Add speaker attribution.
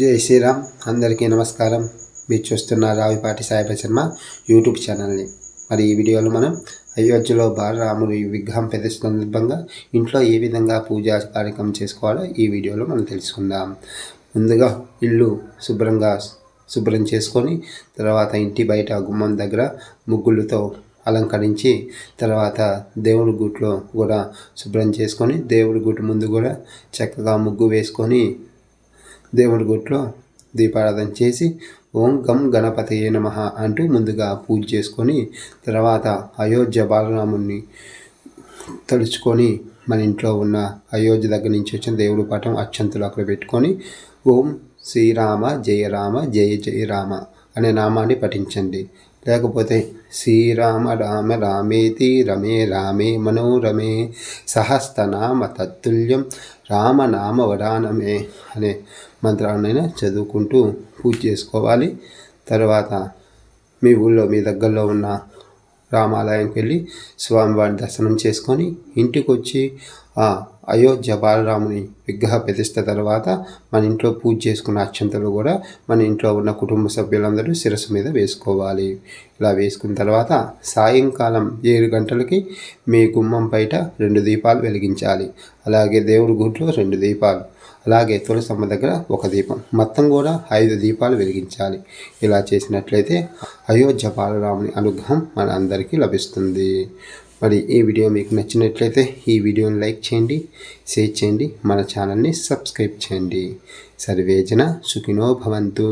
Speaker 1: జై శ్రీరామ్. అందరికీ నమస్కారం. మీరు చూస్తున్న రావిపాటి సాయిబ శర్మ యూట్యూబ్ ఛానల్ని. మరి ఈ వీడియోలో మనం అయోధ్యలో బాలరాముడు ఈ విగ్రహం ప్రదర్శన సందర్భంగా ఇంట్లో ఏ విధంగా పూజా కార్యక్రమం చేసుకోవాలో ఈ వీడియోలో మనం తెలుసుకుందాం. ముందుగా ఇల్లు శుభ్రంగా శుభ్రం చేసుకొని తర్వాత ఇంటి బయట గుమ్మం దగ్గర ముగ్గులతో అలంకరించి తర్వాత దేవుడి గుట్లో కూడా శుభ్రం చేసుకొని దేవుడి గుట్టు ముందు కూడా చక్కగా ముగ్గు వేసుకొని దేవుడి గుట్లో దీపారాధన చేసి ఓం గం గణపతి నమ అంటూ ముందుగా పూజ చేసుకొని తర్వాత అయోధ్య బాలరాముని తలుచుకొని మన ఇంట్లో ఉన్న అయోధ్య దగ్గర నుంచి వచ్చిన దేవుడి పటం అచ్చంతులు అక్కడ పెట్టుకొని ఓం శ్రీరామ జయ రామ జయ జయ రామ అనే నామాన్ని పఠించండి. లేకపోతే శ్రీరామ రామ రామేతి రమే రామే మనోరమే సహస్తనామ తత్తుల్యం రామనామ వరానమే అనే మంత్రాలనైనా చదువుకుంటూ పూజ చేసుకోవాలి. తర్వాత మీ ఊళ్ళో మీ దగ్గరలో ఉన్న రామాలయంకి వెళ్ళి స్వామివారి దర్శనం చేసుకొని ఇంటికి వచ్చి ఆ అయోధ్య బాలరాముని విగ్రహ ప్రతిష్ట తర్వాత మన ఇంట్లో పూజ చేసుకున్న అక్షంతలు కూడా మన ఇంట్లో ఉన్న కుటుంబ సభ్యులందరూ శిరస్సు మీద వేసుకోవాలి. ఇలా వేసుకున్న తర్వాత సాయంకాలం ఏడు గంటలకి మీ గుమ్మం బయట రెండు దీపాలు వెలిగించాలి. అలాగే దేవుడి గుట్లో రెండు దీపాలు అలాగే తులసమ్మ దగ్గర ఒక దీపం మొత్తం కూడా ఐదు దీపాలు వెలిగించాలి. ఇలా చేసినట్లయితే అయోధ్య బాలరాముని అనుగ్రహం మన అందరికీ లభిస్తుంది. మరి ఈ వీడియో మీకు నచ్చినట్లయితే ఈ వీడియోని లైక్ చేయండి షేర్ చేయండి మన ఛానల్ని సబ్స్క్రైబ్ చేయండి. సర్వేజన సుఖినో భవంతు.